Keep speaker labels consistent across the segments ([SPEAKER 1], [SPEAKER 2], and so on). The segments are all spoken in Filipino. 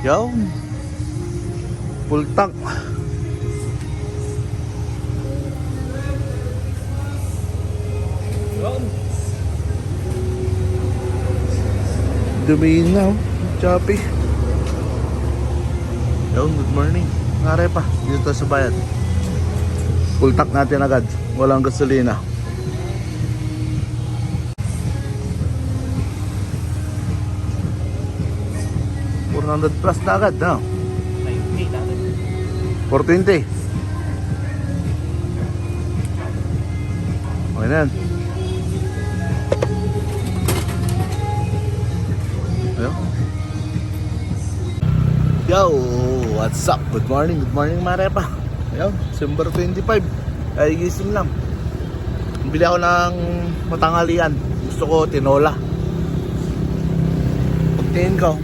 [SPEAKER 1] Yaw. Full tank. Dumiin na oh. Choppy. Yo, good morning. Ngare pa, dito sa bayan. Full tank natin agad. Walang gasolina. $400 plus na agad, no?
[SPEAKER 2] 90 dati.
[SPEAKER 1] 420. Okay na. Yo, what's up? Good morning, good morning Marepa. Ayo, December 25. Ay, gising lang. Bili ako ng matangalian. Gusto ko tinola. Pagtingin ko,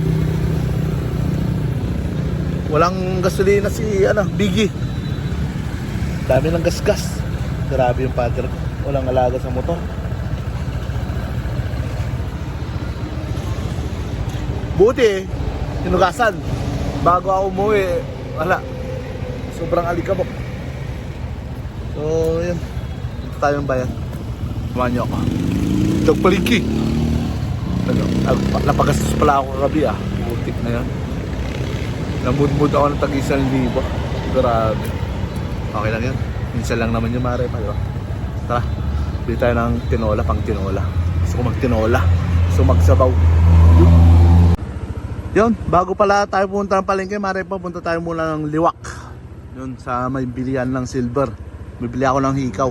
[SPEAKER 1] walang gasolina si ano, Biggie. Dami ng gasgas. Grabe yung father ko. Walang alaga sa motor. Buti, hinugasan. Bago ako umuwi, wala. Sobrang alikabok. So, yun. Dito tayong bayan. Samahan niyo ako. Dog paliki. Ano, nag- napagastos pala ako kagabi ah. Butik na yan. Namudmud ako ng tag isang libo. Grabe. Okay lang yan. Minsan lang naman yung mare pa, di ba? Tara, bili tayo ng tinola, pang tinola. Gusto ko magtinola. Gusto magsabaw. Yun. Yun, bago pala tayo pumunta ng palengke, mare pa, punta tayo muna ng liwak. Yun, sa may bilihan ng silver. Bibili ako ng hikaw.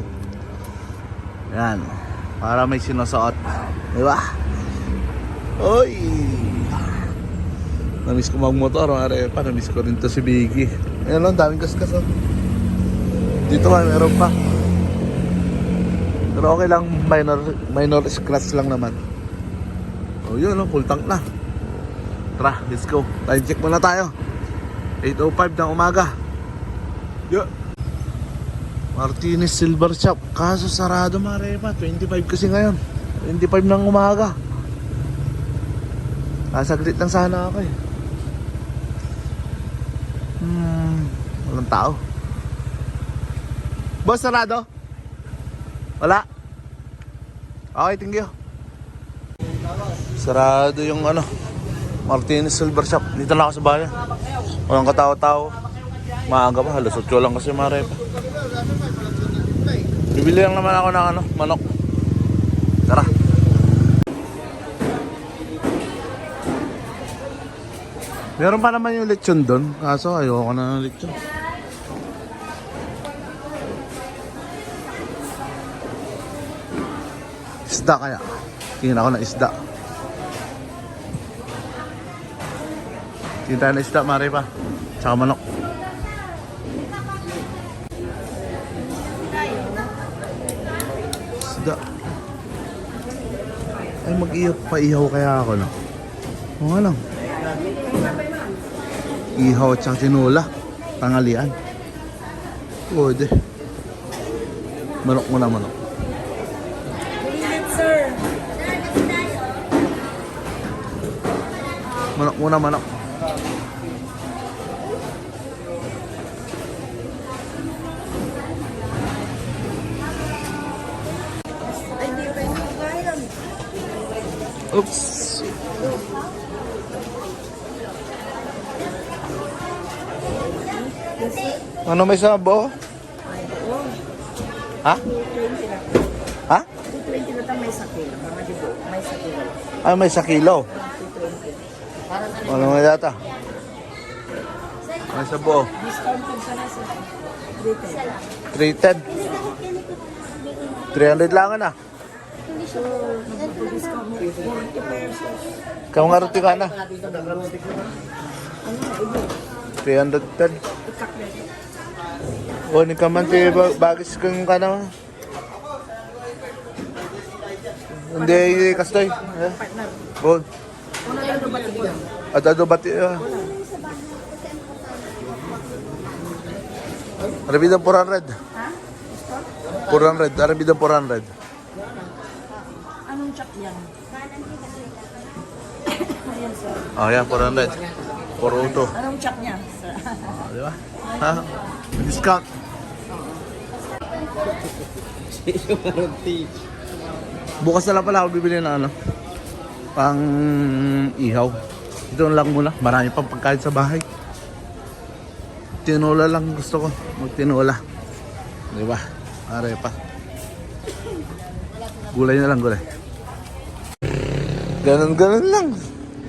[SPEAKER 1] Yan. Para may sinusuot. Di ba? Oy! Namiss ko magmotor, mare pa. Namiss ko rin to si Biggie. Ayan lang, daming kaskas oh. Dito nga, meron pa. Pero okay lang, minor, minor scratch lang naman. Oh, yun, oh, full tank na. Tara, let's go. Time check muna tayo. 8.05 ng umaga. Yo. Martinez Silver Shop. Kaso sarado marepa. 25 kasi ngayon. 25 ng umaga. Kasaglit lang sana ako eh. Walang tao. Boss, sarado? Wala? Okay, thank you. Sarado yung ano, Martinez Silver Shop. Dito na ako sa bayan. Walang katao-tao. Maaga pa, halos 8 lang kasi mare pa. Bibili lang naman ako ng ano, manok. Tara. Meron pa naman yung lechon doon. Kaso ayoko na ng lechon. Isda kaya. Tingin ako ng isda. Tingin tayo ng isda, mare pa. Tsaka manok. Isda. Ay, mag-ihaw, paihaw kaya ako, no? O ano? Ihaw at saka tinola. Tangalian. Pwede. Manok muna, manok. Manok muna, manok. Oops. Ano may sabo? Ha?
[SPEAKER 3] 220 na.
[SPEAKER 1] Ha?
[SPEAKER 3] 220 na may sakil. Mga dibo, may sakil.
[SPEAKER 1] Ay, may sa kilo.
[SPEAKER 3] 220. Para sa
[SPEAKER 1] Ano nga data? May sabo.
[SPEAKER 3] discount po sana sa dito.
[SPEAKER 1] 310. 300 lang na.
[SPEAKER 3] So, nagpo-discount mo 40 pesos.
[SPEAKER 1] Kaya nga ruti ka na.
[SPEAKER 3] Ano, ibo.
[SPEAKER 1] 310.
[SPEAKER 3] Ikak na ito.
[SPEAKER 1] O, ni ka man ti ba- bagis kang ka na. Hindi, kastoy. Eh. O,
[SPEAKER 3] Una lang ba
[SPEAKER 1] at bati. Uh, Arabidang 400.
[SPEAKER 3] Ha?
[SPEAKER 1] 400. Arabidang 400.
[SPEAKER 3] Anong chak yan? Ayan, sir.
[SPEAKER 1] Oh, yan, 400. Poroto.
[SPEAKER 3] Anong check niya?
[SPEAKER 1] Ah, di ba? Ha? Discount. Bukas na lang pala ako bibili ng ano. Pang ihaw. Ito lang muna. Marami pang pagkain sa bahay. Tinola lang gusto ko. Magtinola. Di ba? Are pa. Gulay na lang, gulay. Ganun lang.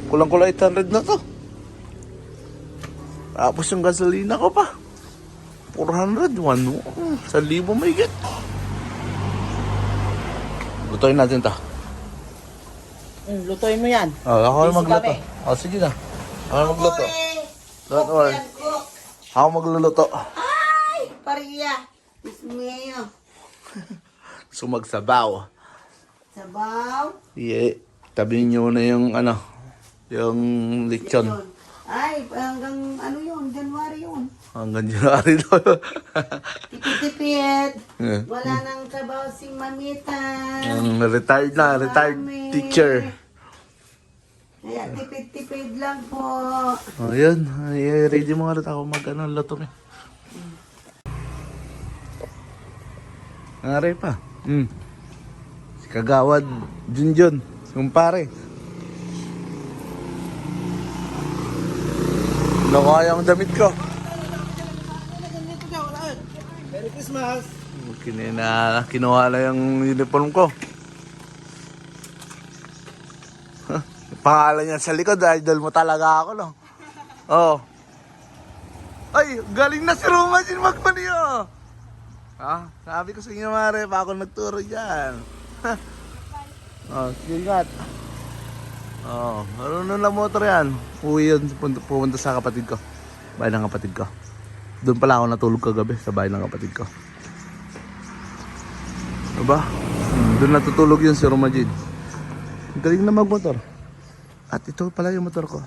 [SPEAKER 1] Kulang-kulang 800 na to. Tapos yung gasolina ko pa. 400, 1, 1,000 may get. Lutuin natin to.
[SPEAKER 3] Mm, lutuin mo yan.
[SPEAKER 1] Oh, ako na
[SPEAKER 3] Busy
[SPEAKER 1] magluto.
[SPEAKER 3] kami.
[SPEAKER 1] Oh, sige na. Ako na magluto. Don't worry. Ako magluluto.
[SPEAKER 2] Ay, paria. Dios mío.
[SPEAKER 1] Sumagsabaw.
[SPEAKER 2] Sabaw.
[SPEAKER 1] Yeah. Tabi nyo na yung ano, yung lechon.
[SPEAKER 2] Ay, hanggang ano yun, January yun.
[SPEAKER 1] Hanggang January daw.
[SPEAKER 2] Tipid-tipid. Wala nang trabaho si Mamita.
[SPEAKER 1] Ang retired na, retired
[SPEAKER 2] Mami.
[SPEAKER 1] teacher.
[SPEAKER 2] Kaya tipid-tipid lang po.
[SPEAKER 1] Oh, yun. Ay, ready mo nga rin ako mag ano, luto mo. Nangaray pa. Hmm. Si Kagawad Junjun. Yung pare. Nakaya ang damit ko.
[SPEAKER 4] Christmas!
[SPEAKER 1] Kinina, kinuha na yung uniform ko. Pangalan niya sa likod, idol mo talaga ako, no? Oh. Ay, galing na si Romajin Magpanio. Ah, sabi ko sa inyo, Mare, pa ako nagturo dyan. oh, sige, ingat. Oh, marunong na motor yan. Uwi yun, pupunta sa kapatid ko. Bahay ng kapatid ko. Doon pala ako natulog kagabi sa bahay ng kapatid ko. Diba? Doon natutulog yun si Romajid. Galing na magmotor. At ito pala yung motor ko.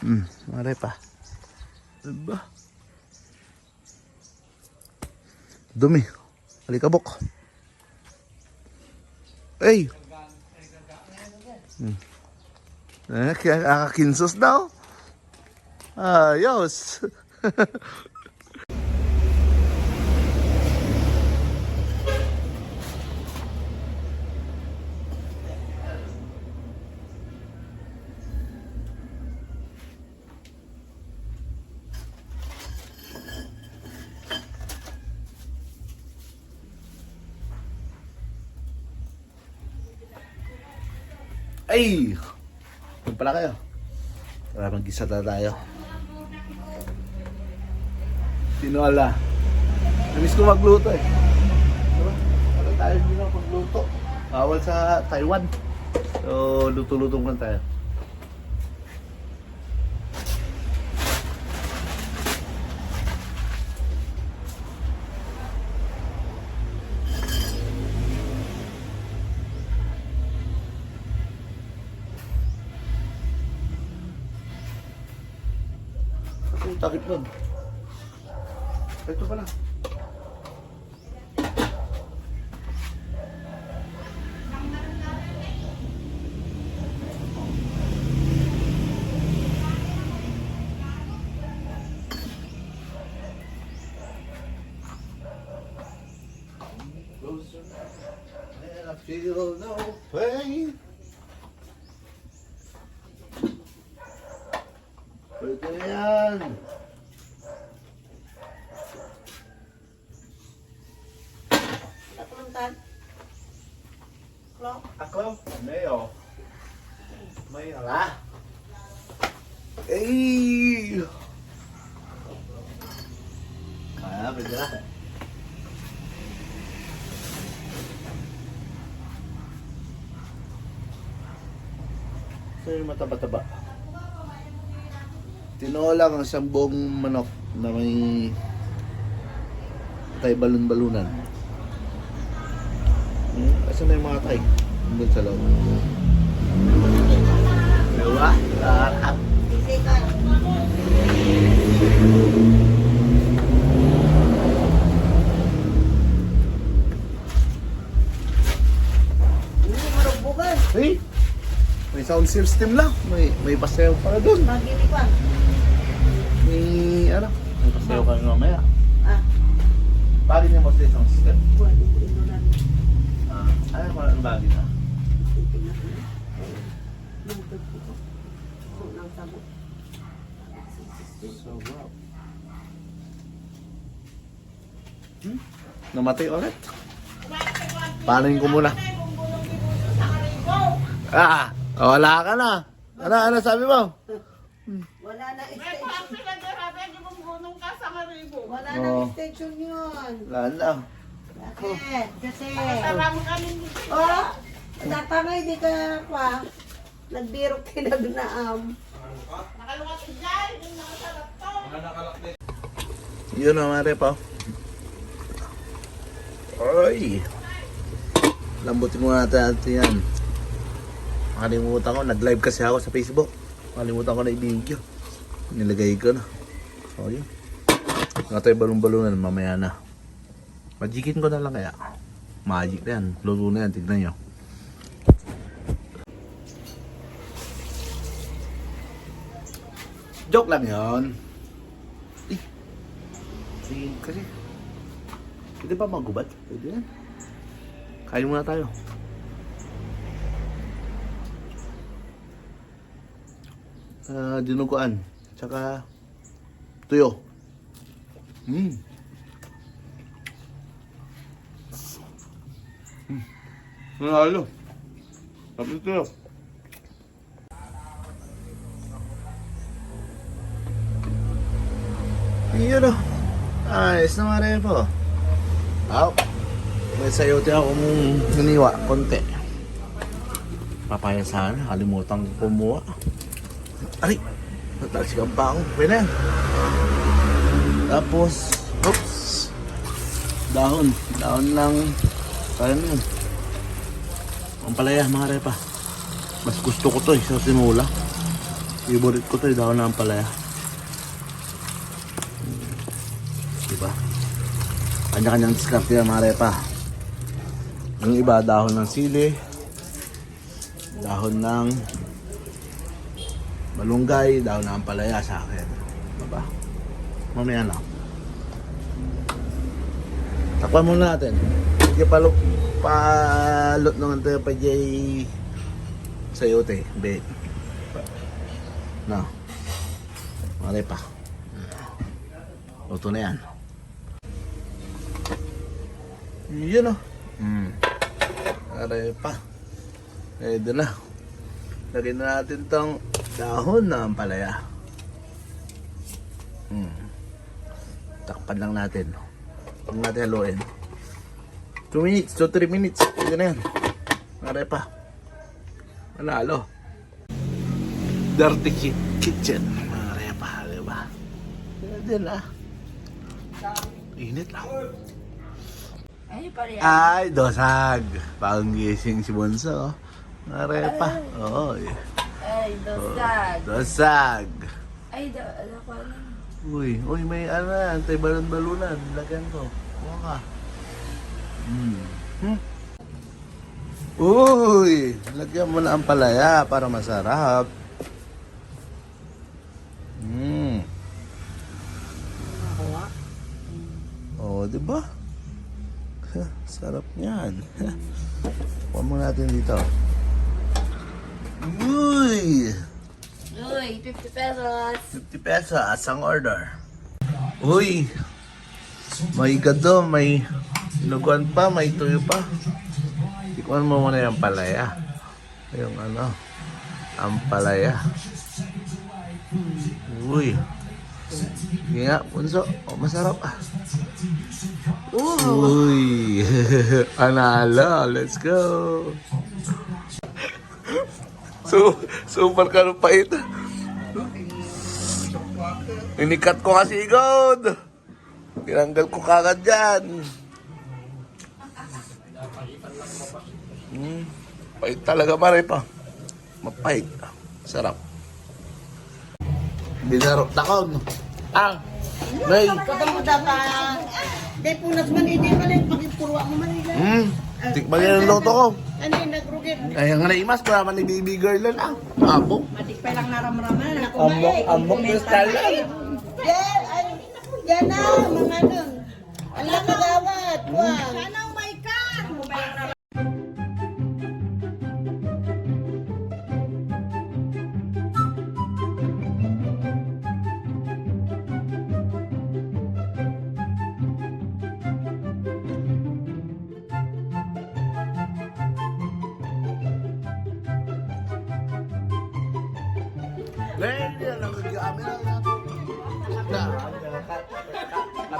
[SPEAKER 1] Hmm, mare pa. Diba? Dumi. Alikabok. Ay! Hmm. Eh, kaya kakakinsos daw. Ayos. Ay! Doon pala kayo. Tara, mag-isa na tayo. Tinola. Namiss ko magluto eh. Tara, tara tayo hindi na magluto. Bawal sa Taiwan. So, luto-luto muna tayo. Yung takip nun. Ito pala. Closer, and I feel no pain. Pwede na yan.
[SPEAKER 2] Tapuntan. Clock.
[SPEAKER 1] Ako? Mayo. Mayo la. Ay! Na. Ito yung mataba-taba. Tinola ang isang buong manok na may tay balon-balunan. Hmm, asan na yung mga tay? Doon sa loob. Diba? Lahat.
[SPEAKER 2] Sisi ka. Hindi mo marugbugan.
[SPEAKER 1] Hey! May sound system lang. May, may pasayaw pala doon.
[SPEAKER 2] Magini pa.
[SPEAKER 1] May, ano? May pasayaw kami mamaya.
[SPEAKER 2] Ah,
[SPEAKER 1] Bagay niya mo sa sound system. Ah, ano ba ang bagay na?
[SPEAKER 2] Ko. Ko.
[SPEAKER 1] So, wow. Hmm? Namatay ulit. Panin ko muna. Ah, wala ka na. Ano, ano sabi mo?
[SPEAKER 2] Wala na extension. Wala
[SPEAKER 1] Oo.
[SPEAKER 2] na extension yun.
[SPEAKER 1] Wala na.
[SPEAKER 2] Bakit? Kasi... Oh, natama hindi ka pa. Nagbiro kinagnaam.
[SPEAKER 1] Yun ang mare pa. Oy. Lambutin muna natin natin yan. Nakalimutan ko, nag-live kasi ako sa Facebook. Nakalimutan ko na i-video. Nilagay ko na. O yun. Nga tayo balong-balunan, mamaya na. Magikin ko na lang kaya. Magic na yan. Luto na yan, tignan nyo. Joke lang yun. Eh, Sige kasi. Pwede ba magubad? Pwede yan. Kain muna tayo. Ah, dinuguan. Tsaka tuyo. Hmm. Hmm. Nanalo. Tapos tuyo. Yun o. Ayos na nga rin po. Aw. May sayote ako mong naniwa. Konti. Papaya sana. Kalimutan ko kumuha. Aray! Natalsikan pa ako. Pwede na. Tapos, oops. Dahon. Dahon lang. Kaya na yun. Ang palaya, mga repa. Mas gusto ko to eh, sa sinula. Favorite ko to eh, dahon ng palaya. Diba? Kanya-kanyang diskarte yan, mga repa. Yung iba, dahon ng sili. Dahon ng malunggay, dahon ng palaya sa akin. Diba? Mamaya na. Takpan muna natin. Hindi pa palot nung tayo pa jay sayote. Be. No. Mali pa. Luto na yan. Yun o. Hmm. Aray pa. Pwede na. Lagyan na natin tong dahon na ampalaya. Hmm. Takpan lang natin. Huwag natin haluin. 2 minutes, 2-3 minutes. Pwede na yan. Aray pa. Manalo. Dirty ki- kitchen. Aray pa, diba? Pwede na. Init lang.
[SPEAKER 3] Ay,
[SPEAKER 1] dosag. Bagong gising si Bunso. Narepa. Oo. eh.
[SPEAKER 3] Ay, dosag.
[SPEAKER 1] Dosag.
[SPEAKER 3] Ay, da, ala ko alam.
[SPEAKER 1] Uy, uy, may ano na, antay balon-balunan. Lagyan ko. Kuha ka. Hmm. Hmm. Uy, lagyan mo na ang palaya para masarap. Hmm. Oh, di ba? Sarap niyan. Kuha mo natin dito. Uy!
[SPEAKER 3] Uy, 50 pesos.
[SPEAKER 1] 50 pesos ang order. Uy! May gado, may inuguan pa, may tuyo pa. Tikman mo muna yung palaya. Yung ano, ang palaya. Uy! Sige nga, bunso. Oh, masarap ah. Uy! Panalo! Let's go! So, super ka ng pait. Ninikat ko kasi igod. Tinanggal ko kagad dyan. Hmm. Pait talaga mare pa. Mapait. Sarap. Binarok takon. Ah. May.
[SPEAKER 2] Kadang mo dapat. Dahil punas man, hindi pa rin. Pagipurwa mo man.
[SPEAKER 1] Hmm. Ah, Tikman yan ang ano, loto ko.
[SPEAKER 2] Ano yung nagrugin?
[SPEAKER 1] Ay, ang naimas, para man ni baby girl lang. Ah, apo.
[SPEAKER 2] Matik lang naramraman. Ambok,
[SPEAKER 1] ambok, ambok, ambok, ambok,
[SPEAKER 2] ambok, ambok, Diyan na, mga nun. Alam na gawat. Wow.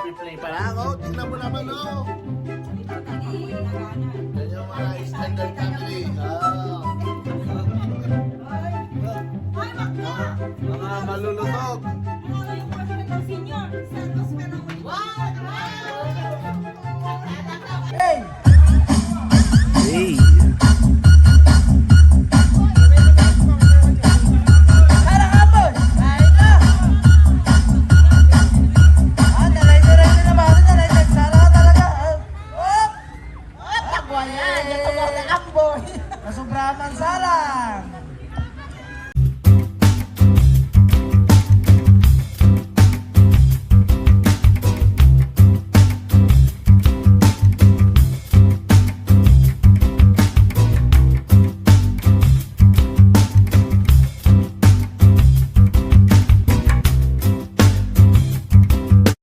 [SPEAKER 1] Nagpi-play pala ako. Oh, mo naman, oh. Ito, nag-iinaganan. Yan yung mga
[SPEAKER 2] standard ka.